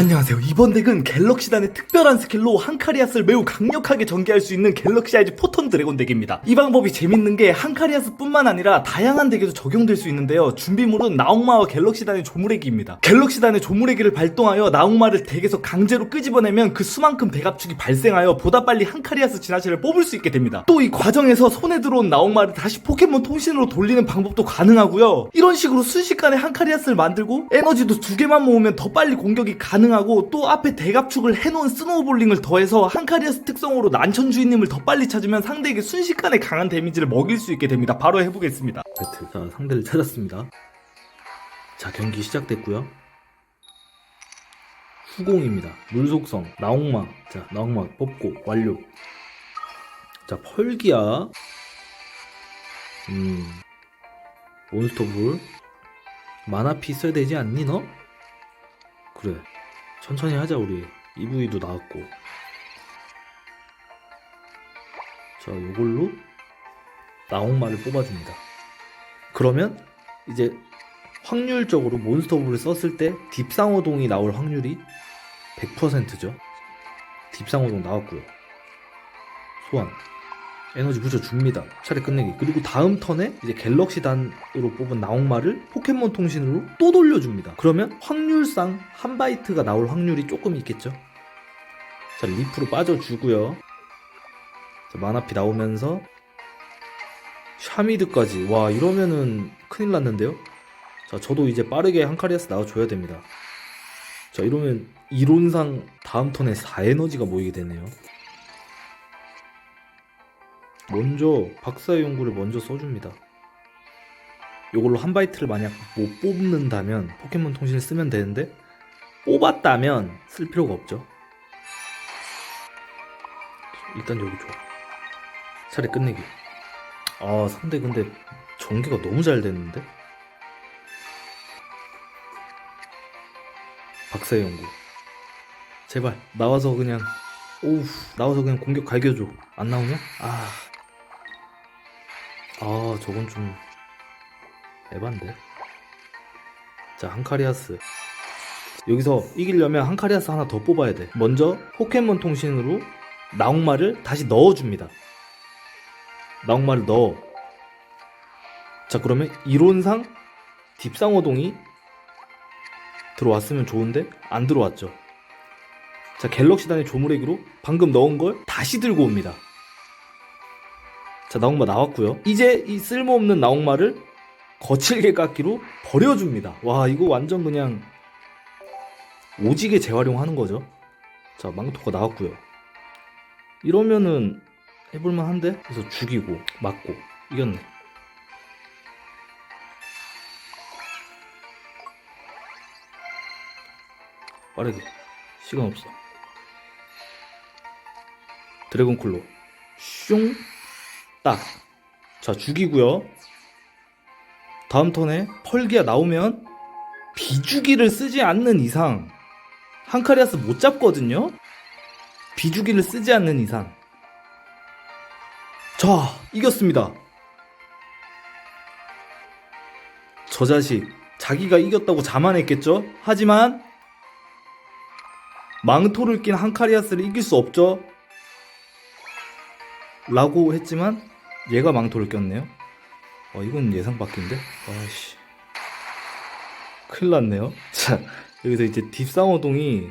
안녕하세요. 이번 덱은 갤럭시단의 특별한 스킬로 한카리아스를 매우 강력하게 전개할 수 있는 갤럭시 아이즈 포턴 드래곤 덱입니다. 이 방법이 재밌는 게 한카리아스뿐만 아니라 다양한 덱에도 적용될 수 있는데요. 준비물은 나옹마와 갤럭시단의 조무래기입니다. 갤럭시단의 조무래기를 발동하여 나옹마를 덱에서 강제로 끄집어내면 그 수만큼 대갑축이 발생하여 보다 빨리 한카리아스 진화체를 뽑을 수 있게 됩니다. 또 이 과정에서 손에 들어온 나옹마를 다시 포켓몬 통신으로 돌리는 방법도 가능하고요. 이런 식으로 순식간에 한카리아스를 만들고 에너지도 두 개만 모으면 더 빨리 공격이 가능 하고 또 앞에 대갑축을 해놓은 스노우볼링을 더해서 한카리아스 특성으로 난천 주인님을 더 빨리 찾으면 상대에게 순식간에 강한 데미지를 먹일 수 있게 됩니다. 바로 해보겠습니다. 배트. 자, 상대를 찾았습니다. 자, 경기 시작됐고요. 후공입니다. 물속성, 나옥마. 자, 나옥마 뽑고 완료. 자, 펄기야. 음. 몬스터볼. 마나피 써야 되지 않니, 너? 그래. 천천히 하자, 우리. EV도 나왔고. 자, 요걸로 나옥마를 뽑아줍니다. 그러면 이제 확률적으로 몬스터볼을 썼을 때 딥상호동이 나올 확률이 100%죠. 딥상호동 나왔고요. 소환. 에너지 붙여줍니다. 차례 끝내기. 그리고 다음 턴에 이제 갤럭시 단으로 뽑은 나옥마를 포켓몬 통신으로 또 돌려줍니다. 그러면 확률상 한 바이트가 나올 확률이 조금 있겠죠. 자, 리프로 빠져주고요. 자, 마나피 나오면서 샤미드까지 와 이러면은 큰일 났는데요 자 저도 이제 빠르게 한카리아스 나와줘야 됩니다 자 이러면 이론상 다음 턴에 4에너지가 모이게 되네요 먼저 박사의 연구를 먼저 써줍니다. 요걸로 한 바이트를 만약 못 뽑는다면 포켓몬 통신을 쓰면 되는데 뽑았다면 쓸 필요가 없죠. 일단 여기 좋아. 차례 끝내기. 아 상대 근데 전개가 너무 잘 됐는데? 박사의 연구. 제발 나와서 그냥 오우 나와서 그냥 공격 갈겨줘. 안 나오냐? 아, 아 저건 좀 에반데 자 한카리아스 여기서 이기려면 한카리아스 하나 더 뽑아야 돼 먼저 포켓몬 통신으로 나옥마를 다시 넣어줍니다 나옥마를 넣어. 자, 그러면 이론상 딥상호동이 들어왔으면 좋은데 안 들어왔죠. 자, 갤럭시단의 조무래기로 방금 넣은 걸 다시 들고 옵니다. 자, 나옥마 나왔고요. 이제 이 쓸모없는 나옥마를 거칠게 깎기로 버려줍니다. 와, 이거 완전 그냥 오지게 재활용하는 거죠. 자, 망토가 나왔고요. 이러면은 해볼만 한데? 그래서 죽이고 맞고 이겼네 빠르게 시간 없어 드래곤클로 슝 딱 죽이고요 다음 턴에 펄기가 나오면 비주기를 쓰지 않는 이상 한카리아스 못 잡거든요 비주기를 쓰지 않는 이상 자, 이겼습니다. 저 자식, 자기가 이겼다고 자만했겠죠? 하지만, 망토를 낀 한카리아스를 이길 수 없죠? 라고 했지만, 얘가 망토를 꼈네요. 어, 이건 예상 밖인데? 아씨. 큰일 났네요. 자, 여기서 이제 딥상호동이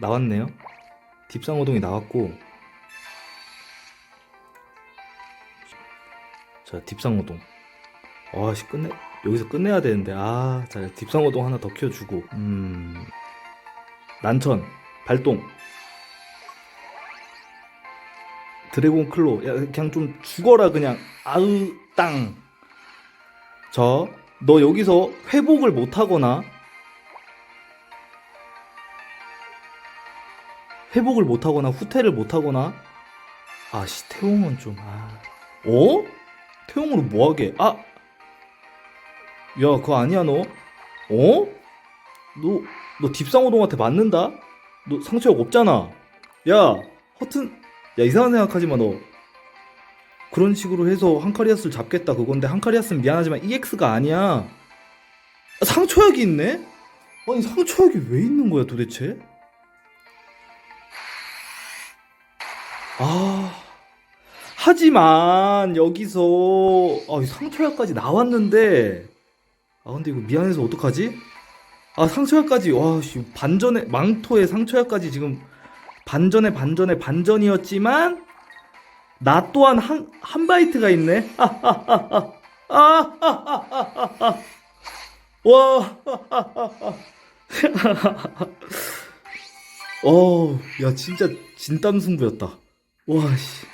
나왔네요. 딥상호동이 나왔고, 자 딥상호동 아씨 끝내 여기서 끝내야 되는데 아 자 딥상호동 하나 더 키워주고 음 난천 발동 드래곤 클로 야 그냥 좀 죽어라 그냥 아으 땅저너 여기서 회복을 못하거나 회복을 못하거나 후퇴를 못하거나 아씨 태웅은 좀 아. 어? 태용으로 뭐하게? 아! 야, 그거 아니야, 너? 어? 너, 너 딥상호동한테 맞는다? 너 상처약 없잖아. 야, 허튼, 야 이상한 생각하지 마너 그런 식으로 해서 한카리아스를 잡겠다 그건데 한카리아스는 미안하지만 EX가 아니야 아, 상처약이 있네? 아니 상처약이 왜 있는 거야 도대체? 아 하지만 여기서 아, 상처약까지 나왔는데 아 근데 이거 미안해서 어떡하지? 아 상처약까지 와 반전에 망토에 상처약까지 지금 반전에 반전에 반전이었지만 나 또한 한, 한 바이트가 있네. 아, 와. 어, 야 진짜 진땀 승부였다. 와 씨.